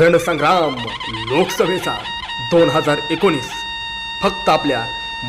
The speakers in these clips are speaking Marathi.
रणसंग्राम लोकसभेचा दोन हजार एकोणीस. फक्त आपल्या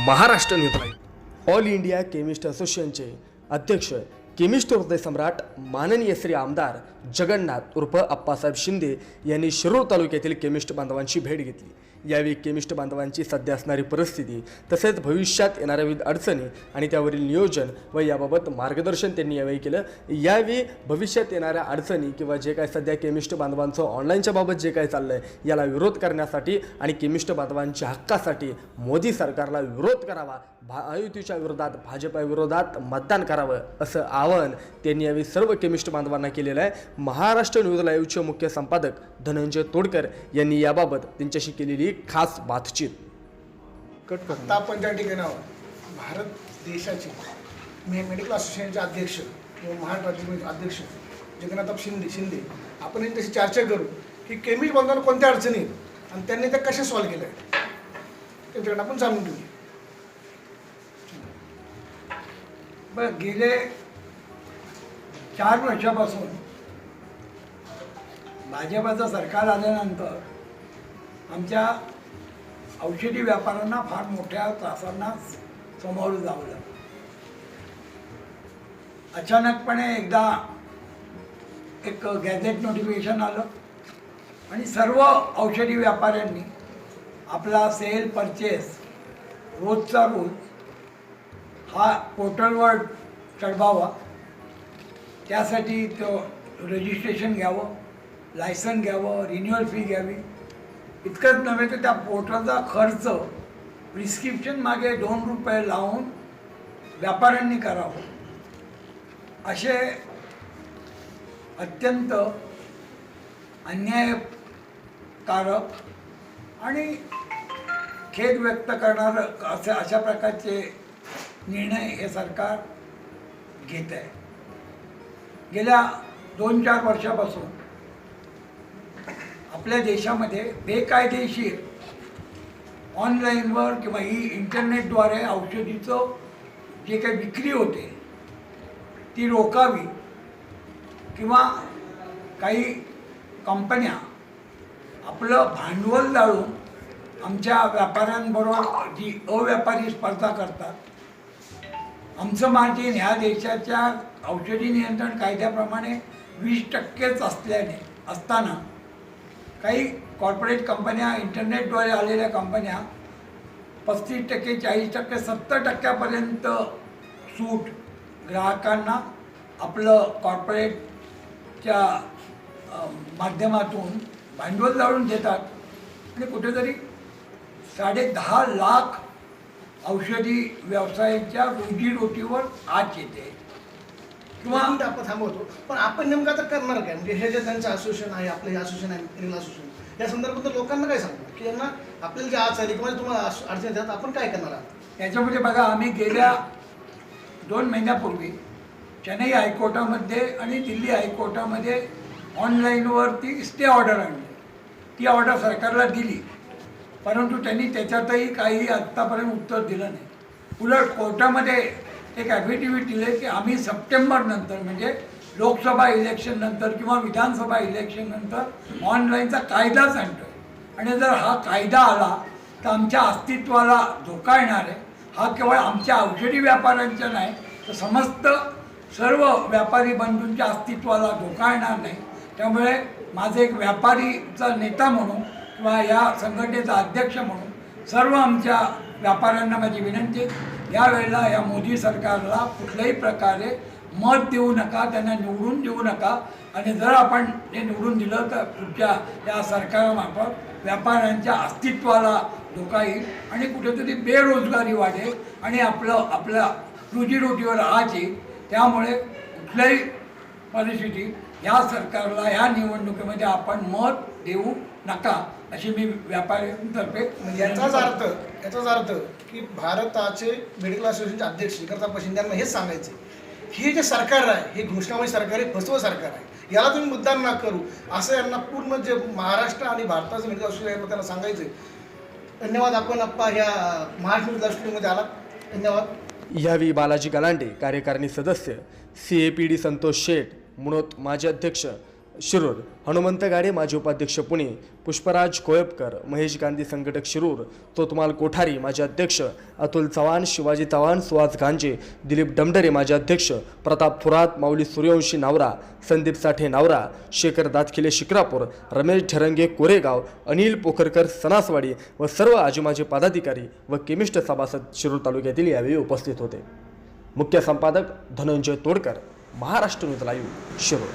Maharashtra news all India chemist असोसिएशनचे अध्यक्ष केमिस्ट हृदय सम्राट माननीय श्री आमदार जगन्नाथ उर्फ अप्पासाहेब शिंदे यांनी शिरूर तालुक्यातील केमिस्ट बांधवांची भेट घेतली. यावेळी केमिस्ट बांधवांची सध्या असणारी परिस्थिती तसेच भविष्यात येणाऱ्या विविध अडचणी आणि त्यावरील नियोजन व याबाबत मार्गदर्शन त्यांनी यावेळी केलं. यावेळी भविष्यात येणाऱ्या अडचणी किंवा जे काय सध्या केमिस्ट बांधवांचं ऑनलाईनच्या बाबत जे काय चाललं आहे याला विरोध करण्यासाठी आणि केमिस्ट बांधवांच्या हक्कासाठी मोदी सरकारला विरोध करावा महायुतीच्या विरोधात भाजपाविरोधात मतदान करावं असं आवाहन त्यांनी यावेळी सर्व केमिस्ट बांधवांना केलेलं आहे. महाराष्ट्र न्यूज लाईव्हचे मुख्य संपादक धनंजय तोडकर यांनी याबाबत त्यांच्याशी केलेली खास बातचीत. कट कर. आता आपण त्या ठिकाणावर भारत देशाचे मे मेडिकल असोसिएशनचे अध्यक्ष किंवा महाराष्ट्र अध्यक्ष जगन्नाथ शिंदे शिंदे आपण यांच्याशी चर्चा करू की केमिस्ट बांधवांना कोणत्या अडचणी आहेत आणि त्यांनी त्या कशा सॉल्व्ह केल्या. त्यांच्याकडे आपण जाणून घेऊया. बरं गेले चार वर्षापासून भाजपाचं सरकार आल्यानंतर आमच्या औषधी व्यापाऱ्यांना फार मोठ्या त्रासांना सामोरं जावं लागलं. अचानकपणे एकदा एक गॅझेट नोटिफिकेशन आलं आणि सर्व औषधी व्यापाऱ्यांनी आपला सेल परचेस रोजचा रोज हा पोर्टलवर चढवावा. त्यासाठी तो रजिस्ट्रेशन घ्यावं लायसन घ्यावं रिन्युअल फी घ्यावी. इतकंच नव्हे तर त्या पोर्टलचा खर्च प्रिस्क्रिप्शन मागे दोन रुपये लावून व्यापाऱ्यांनी करावं. असे अत्यंत अन्यायकारक आणि खेद व्यक्त करणारं असे अशा प्रकारचे निर्णय हे सरकार घेत आहे गेल्या दोन चार वर्षापासून आपल्या देशामध्ये बेकायदेशीर ऑनलाईनवर किंवा ही इंटरनेटद्वारे औषधीचं जे काही विक्री होते ती रोखावी किंवा काही कंपन्या आपलं भांडवल जाळून आमच्या व्यापाऱ्यांबरोबर जी अव्यापारी स्पर्धा करतात आमचं मार्जिन ह्या देशाच्या औषधी नियंत्रण कायद्याप्रमाणे वीस टक्केच असल्याने असताना काही कॉर्पोरेट कंपन्या इंटरनेटद्वारे आलेल्या कंपन्या पस्तीस टक्के चाळीस टक्के सत्तर टक्क्यापर्यंत सूट ग्राहकांना आपलं कॉर्पोरेटच्या माध्यमातून भांडवल जाळून देतात. आणि कुठेतरी साडे दहा लाख औषधी व्यवसायाच्या रोजीरोटीवर आच येते. किंवा आपण थांबवतो. पण आपण नेमकं आता करणार काय? म्हणजे हे जे त्यांचं असोसिएशन आहे आपलं हे असोसिएशन आहे असोसिएशन या संदर्भात लोकांना काय सांगणार? की यांना आपल्याला जे आज आली किंवा तुम्हाला अडचणी येतात आपण काय करणार आहात? याच्यामध्ये बघा आम्ही गेल्या दोन महिन्यापूर्वी चेन्नई हायकोर्टामध्ये आणि दिल्ली हायकोर्टामध्ये ऑनलाईनवरती स्टे ऑर्डर आणली. ती ऑर्डर सरकारला दिली. परंतु त्यांनी त्याच्यातही काही आत्तापर्यंत उत्तर दिलं नाही. उलट कोर्टामध्ये एक ॲफिडेव्हिट दिले की आम्ही सप्टेंबरनंतर म्हणजे लोकसभा इलेक्शन नंतर किंवा विधानसभा इलेक्शन नंतर ऑनलाईनचा कायदाच आणतो आणि जर हा कायदा आला तर आमच्या अस्तित्वाला धोका येणार आहे. हा केवळ आमच्या औषधी व्यापाऱ्यांच्या नाही तर समस्त सर्व व्यापारी बंधूंच्या अस्तित्वाला धोका येणार नाही. त्यामुळे माझे एक व्यापारीचा नेता म्हणून किंवा या संघटनेचा अध्यक्ष म्हणून सर्व आमच्या व्यापाऱ्यांना माझी विनंती आहे, यावेळेला या मोदी सरकारला कुठल्याही प्रकारे मत देऊ नका त्यांना निवडून देऊ नका. आणि जर आपण हे निवडून दिलं तर पुढच्या या सरकारमार्फत व्यापाऱ्यांच्या अस्तित्वाला धोका येईल आणि कुठेतरी बेरोजगारी वाढेल आणि आपलं आपल्या रोजीरोटीवर आज येईल. त्यामुळे कुठल्याही परिस्थितीत या सरकारला या निवडणुकीमध्ये आपण मत देऊ नका अशी मी व्यापाऱ्यांतर्फे म्हणजे याचाच अर्थ याचाच अर्थ की भारताचे मेडिकल असोसिएशनचे अध्यक्ष श्रीकांत शिंदे यांना हेच सांगायचे हे जे सरकार आहे हे घोषणाबाजी सरकार आहे फसवं सरकार आहे याला तुम्ही मुद्दाम ना करू असं यांना पूर्ण जे महाराष्ट्र आणि भारताचं मेडिकल असोसिएशन आहे, त्यांना सांगायचं धन्यवाद आपण आप्पा ह्या महाराष्ट्र मेडिकल असोसिएशनमध्ये आलात. धन्यवाद. यावेळी बालाजी गलांडे कार्यकारिणी सदस्य C A P D Santosh Sheth Munot माजी अध्यक्ष शिरूर हनुमंत गाडे माजी उपाध्यक्ष पुणे पुष्पराज कोयपकर महेश गांधी संघटक शिरूर तोतमाल कोठारी माजी अध्यक्ष अतुल चव्हाण शिवाजी चव्हाण सुहास गांजे दिलीप डमडरे माजी अध्यक्ष प्रताप थोरात माऊली सूर्यवंशी नावरा संदीप साठे नावरा शेखर दातखिले शिक्रापूर रमेश ढरंगे कोरेगाव अनिल पोखरकर सणासवाडी व सर्व आजीमाजी पदाधिकारी व केमिस्ट सभासद शिरूर तालुक्यातील यावेळी उपस्थित होते. मुख्य संपादक धनंजय तोडकर. મહારાષ્ટ્રનું તલાયું શરૂ